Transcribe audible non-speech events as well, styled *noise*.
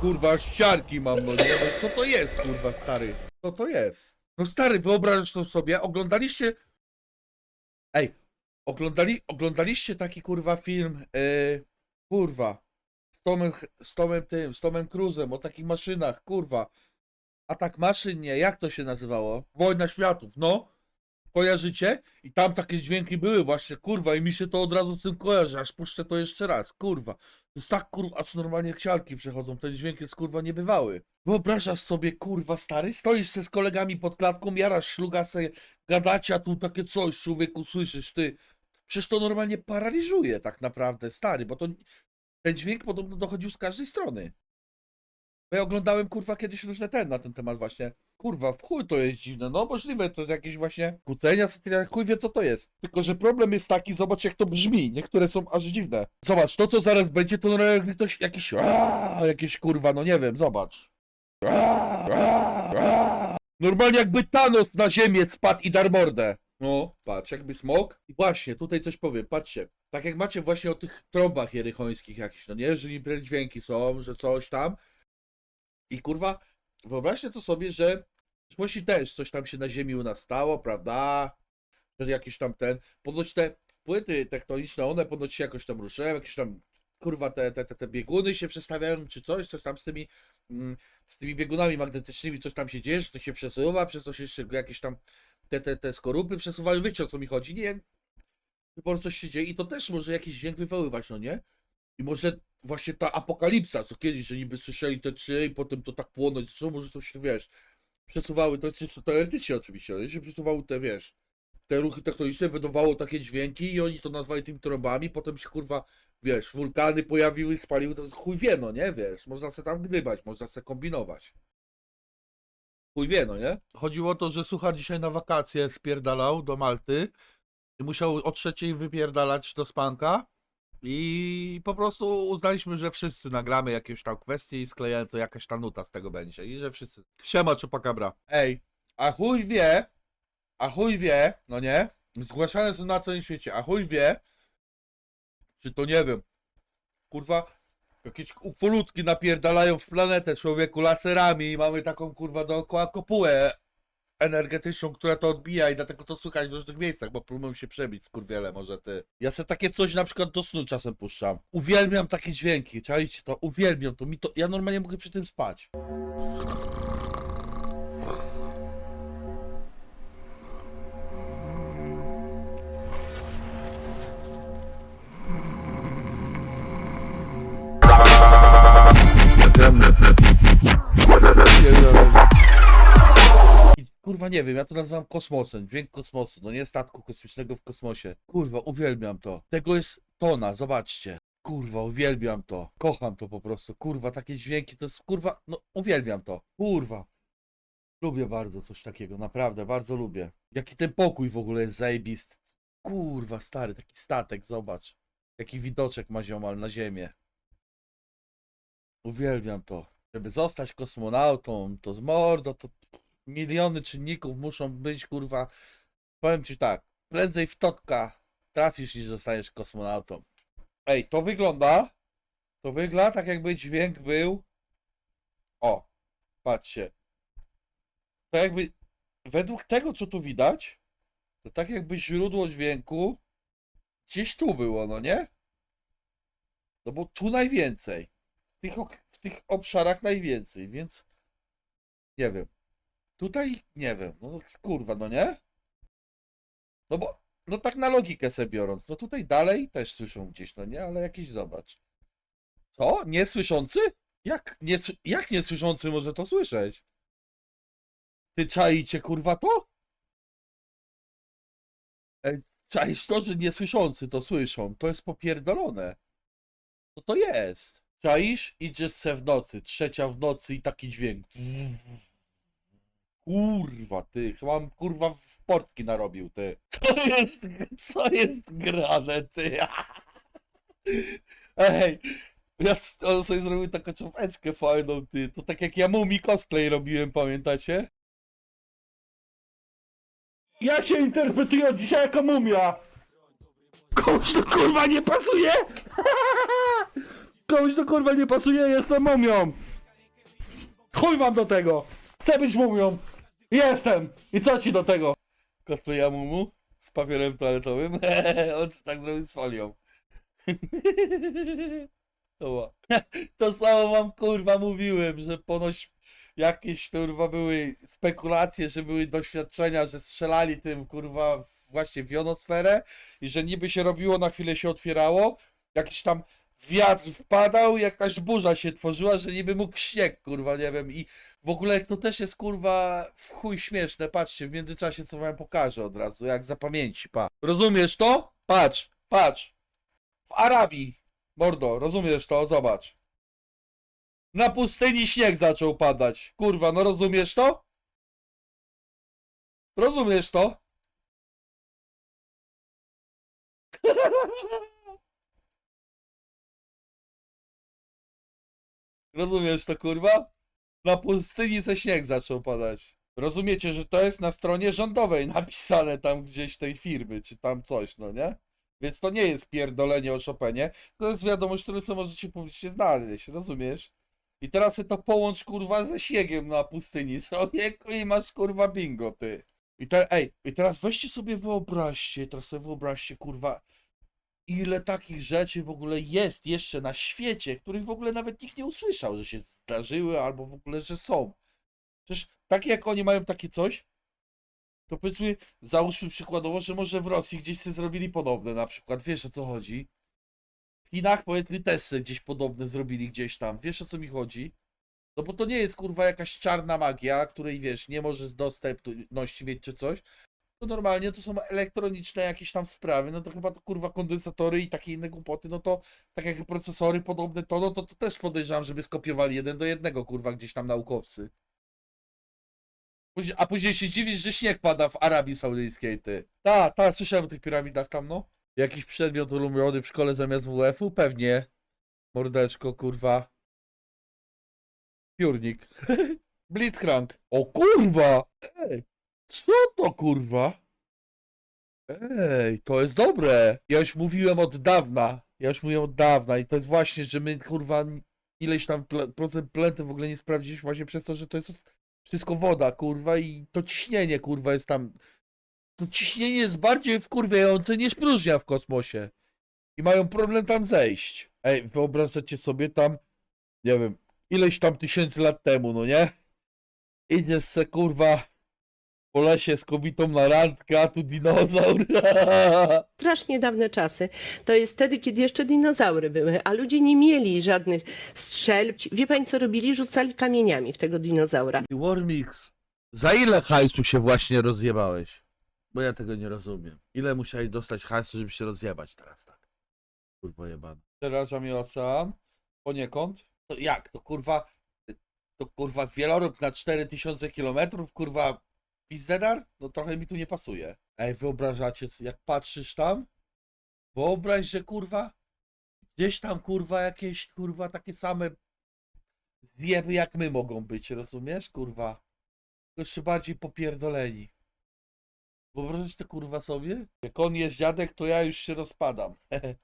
kurwa, ściarki mam, no nie? No, co to jest, kurwa, stary? Co to jest? No stary, wyobrażasz to sobie? Oglądaliście... Ej, oglądali, oglądaliście taki, kurwa, film, yy, kurwa, z Tomem, z Tomem tym, z Tomem Cruzem, o takich maszynach, kurwa. Atak maszyn, nie, jak to się nazywało? Wojna światów, no. Kojarzycie? I tam takie dźwięki były właśnie, kurwa, i mi się to od razu z tym kojarzy, aż puszczę to jeszcze raz, kurwa. To jest tak, kurwa, aż normalnie ksiarki przechodzą, ten dźwięk jest, kurwa, niebywały. Wyobrażasz sobie, kurwa, stary, stoisz se z kolegami pod klatką, jarasz szluga se, gadacie, a tu takie coś, człowieku, słyszysz, ty. Przecież to normalnie paraliżuje tak naprawdę, stary, bo to ten dźwięk podobno dochodził z każdej strony. Bo ja oglądałem, kurwa, kiedyś różne ten na ten temat właśnie. Kurwa, w chuj to jest dziwne. No możliwe, to jakieś właśnie kłócenia, satyra, chuj wie co to jest. Tylko, że problem jest taki, zobacz jak to brzmi. Niektóre są aż dziwne. Zobacz, to co zaraz będzie, to normalnie jakby ktoś jakiś, aaa, jakieś kurwa, no nie wiem, zobacz. Aaa, aaa, aaa. Normalnie jakby Thanos na ziemię spadł i dar mordę. No, patrz, jakby smok. I właśnie, tutaj coś powiem, patrzcie. Tak jak macie właśnie o tych trąbach jerychońskich jakichś, no nie, że niby dźwięki są, że coś tam. I kurwa, wyobraźcie to sobie, że w przyszłości też coś tam się na ziemi u nas stało, prawda? Że jakiś tam ten, ponoć te płyty tektoniczne, one ponoć się jakoś tam ruszają, jakieś tam, kurwa, te, te, te, te bieguny się przestawiają, czy coś, coś tam z tymi, mm, z tymi biegunami magnetycznymi, coś tam się dzieje, że to się przesuwa, przez się jeszcze jakieś tam te, te, te skorupy przesuwają, wiecie o co mi chodzi, nie? Po prostu coś się dzieje i to też może jakiś dźwięk wywoływać, no nie? I może właśnie ta apokalipsa, co kiedyś, że niby słyszeli te trzy i potem to tak płonąć, co może się, wiesz, przesuwały, to czysto teoretycznie oczywiście, ale się przesuwały te, wiesz, te ruchy tektoniczne, wydawało takie dźwięki i oni to nazwali tymi trąbami, potem się, kurwa, wiesz, wulkany pojawiły, spaliły, to chuj wie, no nie, wiesz, można se tam gdybać, można se kombinować. Chuj wie, no nie? Chodziło o to, że Suchar dzisiaj na wakacje spierdalał do Malty i musiał o trzeciej wypierdalać do spanka i po prostu uznaliśmy, że wszyscy nagramy jakieś tam kwestie i sklejemy to jakaś ta nuta z tego będzie. I że wszyscy. Siema czupakabra. Ej, a chuj wie, a chuj wie, no nie? Zgłaszane są na całym świecie, a chuj wie, czy to nie wiem, kurwa, jakieś ufolutki napierdalają w planetę człowieku laserami i mamy taką kurwa dookoła kopułę energetyczną, która to odbija i dlatego to słychać w różnych miejscach, bo próbują się przebić, skurwiele może ty. Ja sobie takie coś na przykład do snu czasem puszczam. Uwielbiam takie dźwięki, czajcie to, uwielbiam to, mi to, ja normalnie mogę przy tym spać. Kurwa nie wiem, ja to nazywam kosmosem, dźwięk kosmosu, no nie statku kosmicznego w kosmosie. Kurwa, uwielbiam to. Tego jest tona, zobaczcie. Kurwa, uwielbiam to. Kocham to po prostu. Kurwa, takie dźwięki to jest, kurwa, no uwielbiam to. Kurwa. Lubię bardzo coś takiego, naprawdę, bardzo lubię. Jaki ten pokój w ogóle jest zajebisty. Kurwa, stary, taki statek, zobacz. Jaki widoczek ma ziomal na ziemię. Uwielbiam to. Żeby zostać kosmonautą, to z mordo, to miliony czynników muszą być, kurwa. Powiem ci tak, prędzej w totka trafisz niż zostaniesz kosmonautą. Ej, to wygląda, to wygląda tak jakby dźwięk był, o, patrzcie, to jakby, według tego co tu widać, to tak jakby źródło dźwięku gdzieś tu było, no nie? No bo tu najwięcej, w tych, w tych obszarach najwięcej, więc nie wiem. Tutaj nie wiem, no kurwa, no nie? No bo, no tak na logikę sobie biorąc, no tutaj dalej też słyszą gdzieś, no nie? Ale jakiś zobacz. Co? Niesłyszący? Jak, nie, jak niesłyszący może to słyszeć? Ty czaicie kurwa to? Ej, czaisz to, że niesłyszący to słyszą? To jest popierdolone. Co to jest? Czaisz? Idziesz se w nocy, trzecia w nocy i taki dźwięk. Kurwa, ty, chyba mam kurwa w portki narobił, ty. Co jest, co jest grane, ty? *laughs* Ej, ja on sobie zrobił taką czapeczkę fajną, ty. To tak jak ja Mumi cosplay robiłem, pamiętacie? Ja się interpretuję od dzisiaj jako mumia. Komuś to kurwa nie pasuje? *laughs* Komuś to kurwa nie pasuje, jestem mumią. Chuj wam do tego! Chcę być mumią! Jestem! I co ci do tego? Kosplaya mumu z papierem toaletowym. *laughs* On tak zrobił z folią. *laughs* *laughs* To samo wam kurwa mówiłem, że ponoć jakieś kurwa były spekulacje, że były doświadczenia, że strzelali tym kurwa właśnie w jonosferę i że niby się robiło, na chwilę się otwierało, jakiś tam wiatr wpadał jakaś burza się tworzyła, że niby mógł śnieg, kurwa, nie wiem, i w ogóle to też jest kurwa w chuj śmieszne, patrzcie, w międzyczasie co wam pokażę od razu, jak zapamięci, pa. Rozumiesz to? Patrz, patrz. W Arabii, mordo, rozumiesz to? Zobacz. Na pustyni śnieg zaczął padać. Kurwa, no rozumiesz to? Rozumiesz to? *laughs* Rozumiesz to, kurwa? Na pustyni se śnieg zaczął padać. Rozumiecie, że to jest na stronie rządowej napisane tam gdzieś tej firmy, czy tam coś, no nie? Więc to nie jest pierdolenie o Chopinie, to jest wiadomość, którą co możecie publicznie znaleźć, rozumiesz? I teraz się to połącz kurwa ze śniegiem na pustyni, *laughs* człowieku i masz kurwa bingo, ty. I te, ej, i teraz weźcie sobie wyobraźcie, teraz sobie wyobraźcie kurwa, ile takich rzeczy w ogóle jest jeszcze na świecie, których w ogóle nawet nikt nie usłyszał, że się zdarzyły albo w ogóle, że są. Przecież takie jak oni mają takie coś, to powiedzmy, załóżmy przykładowo, że może w Rosji gdzieś sobie zrobili podobne na przykład, wiesz o co chodzi? W Chinach powiedzmy też sobie gdzieś podobne zrobili gdzieś tam, wiesz o co mi chodzi? No bo to nie jest kurwa jakaś czarna magia, której wiesz, nie możesz dostępności mieć czy coś, to normalnie to są elektroniczne jakieś tam sprawy, no to chyba to kurwa kondensatory i takie inne głupoty, no to tak jak procesory podobne to, no to, to też podejrzewam, żeby skopiowali jeden do jednego kurwa gdzieś tam naukowcy. A później się dziwisz, że śnieg pada w Arabii Saudyjskiej, ty. Ta, ta, słyszałem o tych piramidach tam, no. Jakiś przedmiot ulubiony w szkole zamiast WF-u? Pewnie. Mordeczko, kurwa. Piórnik. *laughs* Blitzcrank. O kurwa! Ej, co to kurwa? Ej, to jest dobre. Ja już mówiłem od dawna. Ja już mówiłem od dawna i to jest właśnie, że my kurwa ileś tam ple- procent planety w ogóle nie sprawdziliśmy właśnie przez to, że to jest wszystko woda, kurwa, i to ciśnienie, kurwa, jest tam. To ciśnienie jest bardziej wkurwiające niż próżnia w kosmosie. I mają problem tam zejść. Ej, wyobrażacie sobie tam, nie wiem, ileś tam tysięcy lat temu, no nie? Idziesz se, kurwa, po lesie z kobietą na randkę, a tu dinozaur. *laughs* strasznie dawne czasy. To jest wtedy, kiedy jeszcze dinozaury były, a ludzie nie mieli żadnych strzelb. Wie pani, co robili? Rzucali kamieniami w tego dinozaura. Warmix, za ile hajsu się właśnie rozjebałeś? Bo ja tego nie rozumiem. Ile musiałeś dostać hajsu, żeby się rozjebać teraz tak? Kurwa jebany. Przeraża mnie ocean. Poniekąd. To jak? To kurwa... To kurwa wieloryb na 4000 km? Kurwa pizdedar? No trochę mi tu nie pasuje. Ej, wyobrażacie, jak patrzysz tam? Wyobraź, że kurwa... Gdzieś tam kurwa jakieś kurwa takie same zjeby jak my mogą być, rozumiesz, kurwa? Jeszcze bardziej popierdoleni. Wyobrażasz to kurwa sobie? Jak on jest dziadek, to ja już się rozpadam. *laughs*